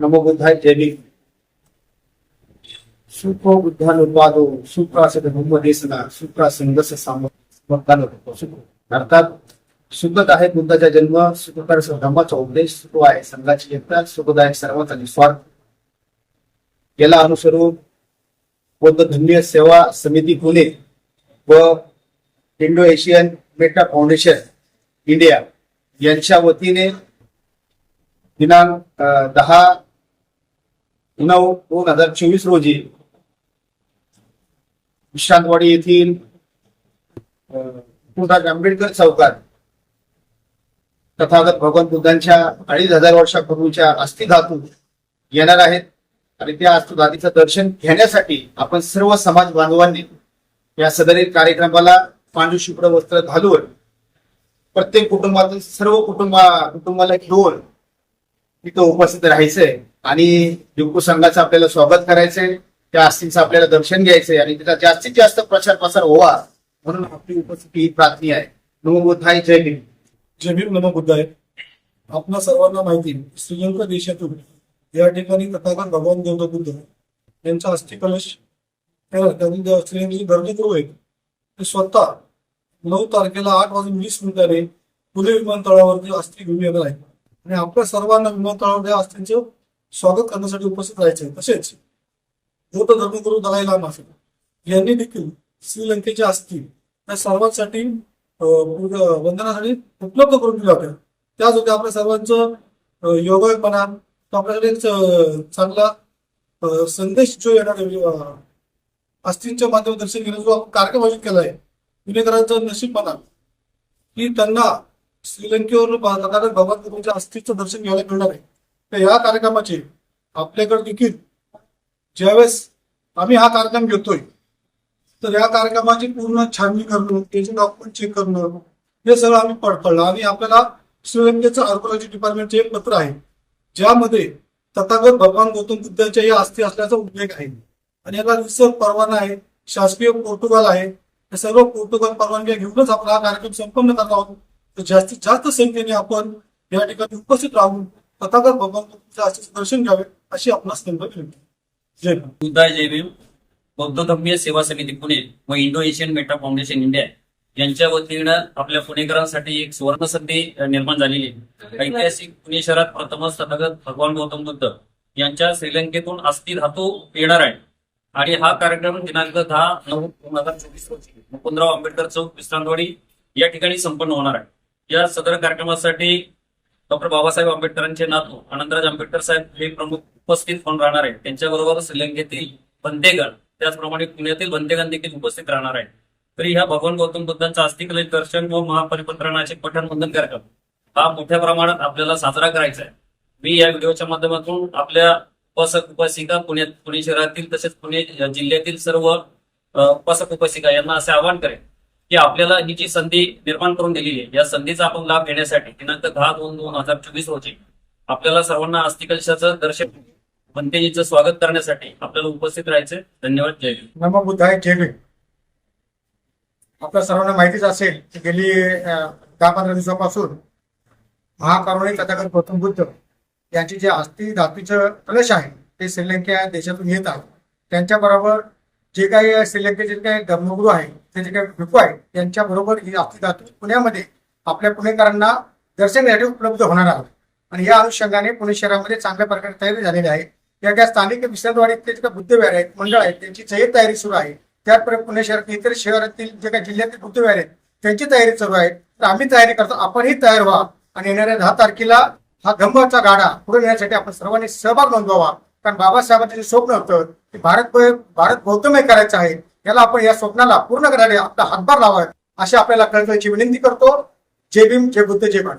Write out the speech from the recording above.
नमो बुद्धाय जय भीम. सुखो बुद्धानुवादो सुप्रासद ब्रह्मदेसना सुप्रासंगस समर्थन अर्थात सुखद आहे बुद्धाचा जन्म सुखकर धर्माचा उपदेश सुख आहे संघाची एकता सुखदायक सर्वांचा निस्वार्थ याला अनुसरून बौद्ध धन्य सेवा समिती पुणे व Indo Asian Meta Foundation India यांच्या वतीने दिनांक दहा नऊ दोन हजार चोवीस रोजी विश्रांतवाडी येथील अ, आंबेडकर चौकात तथागत भगवान बुद्धांच्या अडीच हजार वर्षापूर्वीच्या अस्थिधातू येणार आहेत. आणि त्या अस्थिधातीचं दर्शन घेण्यासाठी आपण सर्व समाज बांधवांनी या सदरील कार्यक्रमाला पांढरशुभ्र वस्त्र घालून प्रत्येक कुटुंबातील सर्व कुटुंबा कुटुंबाला घेऊन तिथं उपस्थित राहायचंय. आणि डिंकू संघाचं आपल्याला स्वागत करायचंय. त्या अस्थींचं आपल्याला दर्शन घ्यायचंय आणि त्याचा जास्तीत जास्त प्रचार प्रसार व्हावा म्हणून आपली उपस्थिती ही प्रार्थनी आहे. नमबुद्धाय जय भीम. जय भीम नमबुद्धाय आपल्या सर्वांना माहिती श्रीलंका देशातून या ठिकाणी तथागत भगवान गौतम बुद्ध यांचा अस्थि कलश त्या- आहेत ते स्वतः नऊ तारखेला आठ वाजून वीस मिनिटाने पुणे विमानतळावरती अस्थि घेऊन येणार आहेत. आणि आपल्या सर्वांना विमानतळावर या अस्थींचं स्वागत करण्यासाठी उपस्थित राहायचे. तसेच बौद्ध धर्मगुरू दलाई लामा यांनी देखील श्रीलंकेच्या असतील त्या सर्वांसाठी वंदनासाठी उपलब्ध करून दिल्या होत्या. त्याच होत्या आपल्या सर्वांचं अं, तो आपल्याकडे एक चांगला संदेश जो येणार अस्थिंच्या अं, दर्शन घेण्याचा जो आपण कार्यक्रम आयोजित केला आहे विनेकरांचं नशीब म्हणा की त्यांना श्रीलंकेवर भगवान गुरुच्या अस्थिचं दर्शन घ्यायला मिळणार आहे. तर या कार्यक्रमाचे आपल्याकडे देखील ज्यावेळेस आम्ही हा कार्यक्रम घेतोय तर या कार्यक्रमाची पूर्ण छाननी करणं त्याचे डॉक्युमेंट चेक करणं हे सगळं आम्ही पडताळलं आणि आपल्याला श्रीलंकेचं आर्कोलॉजी डिपार्टमेंटचे एक पत्र आहे ज्यामध्ये तथागत भगवान गौतम बुद्धाच्या या अस्थी असल्याचा उल्लेख आहे. आणि याला रिसर्च परवाना आहे शासकीय पोर्तुगाल आहे. या सर्व पोर्तुगाल परवानग्या घेऊनच आपण हा कार्यक्रम संपन्न करणार आहोत. तर जास्तीत जास्त संख्येने आपण या ठिकाणी उपस्थित राहून तथागत भगवान दर्शन घ्यावे अशी आपणास त्यांना विनंती जय जय भीम. बौद्ध धर्मीय सेवा समिती पुणे व Indo Asian Meta Foundation India यांच्या वतीनं आपल्या पुणेकरांसाठी एक सुवर्ण संधी निर्माण झालेली आहे. ऐतिहासिक पुणे शहरात प्रथमच तथागत भगवान गौतम बुद्ध यांच्या श्रीलंकेतून अस्थि धातू येणार आहे. आणि हा कार्यक्रम दिनांक दहा नऊ दोन हजार चोवीस रोजी मुकुंदराव आंबेडकर चौक विश्रांतवाडी या ठिकाणी संपन्न होणार आहे. या सदर कार्यक्रमासाठी डॉक्टर बाबासाहेब आंबेडकरांचे नातू आनंदराज आंबेडकर साहेब हे प्रमुख उपस्थित होऊन राहणार आहेत. त्यांच्याबरोबर श्रीलंकेतील बंदेगण त्याचप्रमाणे पुण्यातील बंदेगण देखील उपस्थित राहणार आहेत. तरी ह्या भगवान गौतम बुद्धांचा आस्तिक दर्शन व महापरिपत्रणाचे पठण वंदन कार्यक्रम. हा मोठ्या प्रमाणात आपल्याला साजरा करायचा आहे. मी या व्हिडिओच्या माध्यमातून आपल्या उपासक उपासिका पुण्यात पुणे शहरातील तसेच पुणे जिल्ह्यातील सर्व उपासक उपासिका यांना असे आवाहन करेन. की आपल्याला ही जी संधी निर्माण करून दिलेली आहे. या संधीचा आपण लाभ घेण्यासाठी दिनांक दहा दोन दोन हजार चोवीस रोजी आपल्याला सर्वांना अस्थिकलशाचं दर्शन बनतेजीचं स्वागत करण्यासाठी आपल्याला उपस्थित राहायचे धन्यवाद. जय हिंद. बुद्धाय जय आपल्या सर्वांना माहितीच असेल की गेली दहा पंधरा दिवसापासून महाकारुणी तथागत गौतम बुद्ध यांची जे अस्थि धातूचं कलश आहे ते श्रीलंका देशातून येत आहे. त्यांच्याबरोबर जे काही श्रीलंकेचे काही धर्मगुरू आहे ते जे काही भिकू आहेत त्यांच्या बरोबर ही अस्थि पुण्यामध्ये आपल्या पुणेकरांना दर्शन उपलब्ध होणार आहोत. आणि या अनुषंगाने पुणे शहरामध्ये चांगल्या प्रकारे तयारी झालेली आहे. या काय स्थानिक विश्रांतवाडीतले जे काही बुद्धविहार आहेत मंडळ आहेत त्यांची जय्यत तयारी सुरू आहे. त्याचप्रमाणे पुणे शहरात इतर शहरातील जे काही जिल्ह्यातील बुद्धविहार आहेत त्यांची तयारी सुरू आहे. तर आम्ही तयारी करतो आपणही तयार व्हा. आणि येणाऱ्या दहा तारखेला हा गंभाचा गाडा पुढे नेण्यासाठी आपण सर्वांनी सहभाग नोंदवावा. कारण बाबासाहेबांचं जे स्वप्न होतं की भारत भारत गौतमय करायचं आहे याला आपण या स्वप्नाला पूर्ण करायला आपला हातभार लावा अशी आपल्याला कळकळीची विनंती करतो. जय भीम जय बुद्ध जय भारत.